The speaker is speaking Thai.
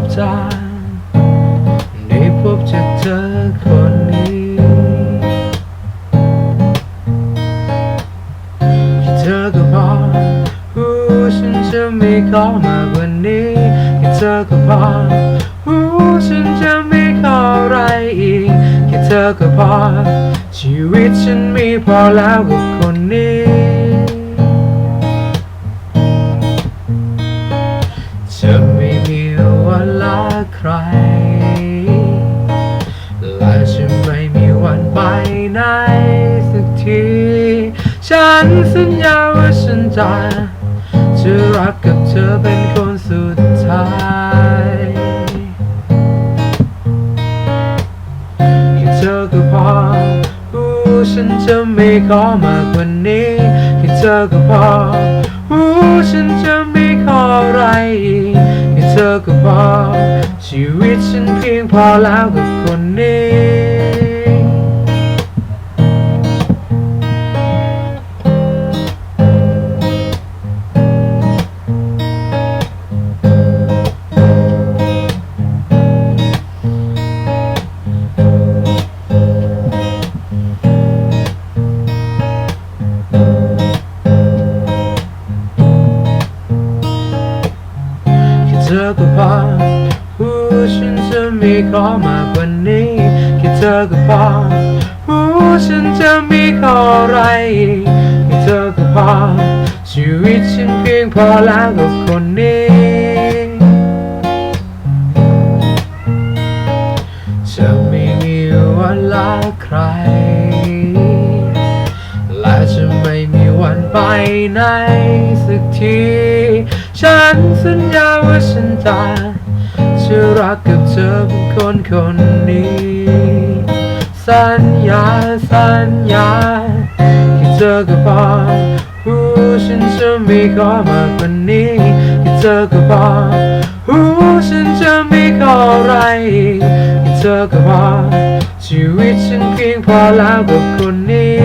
บจาได้พบจากเธอคนนี้ เธอก็พอหูฉันจะไม่ขอมาวันนี้แค่เธอก็พอหูฉันจะไม่ขออะไรอีกแค่เธอก็พอชีวิตฉันมีพอแล้วกับคนนี้ ใคร และจะไม่มีวันไปไหนสักที ฉันสัญญาว่าฉันจะจะรักกับเธอเป็นคนสุดท้ายแค่เธอก็พอรู้ฉันจะไม่ขอมากกว่านี้แค่เธอก็พอรู้ฉันจะไม่ขออะไรอีกแค่เธอก็พอ ชีวิตฉันเพียงพอแล้วกับคนนี้แค่เธอก็พอ จะม่ขอมากกว่านี้แค่เธอก็พอหูฉันจะม่ขออะไรอีกแค่เธอก็พอชีวิตฉันเพียงพอแล้วกับคนนี้จะไม่มีวันละใคร และจะไม่มีวันไปไหนสักที ฉันสัญญาว่าฉันจะ จะรักกับเธอเป็นคนคนนี้ สัญญาสัญญาแค่เธอก็พอรู้ฉันจะไม่ขอมากกว่านี้แค่เธอก็พอรู้ฉันจะไม่ขออะไรอีกแค่เธอก็พอชีวิตฉันเพียงพอแล้วกับคนนี้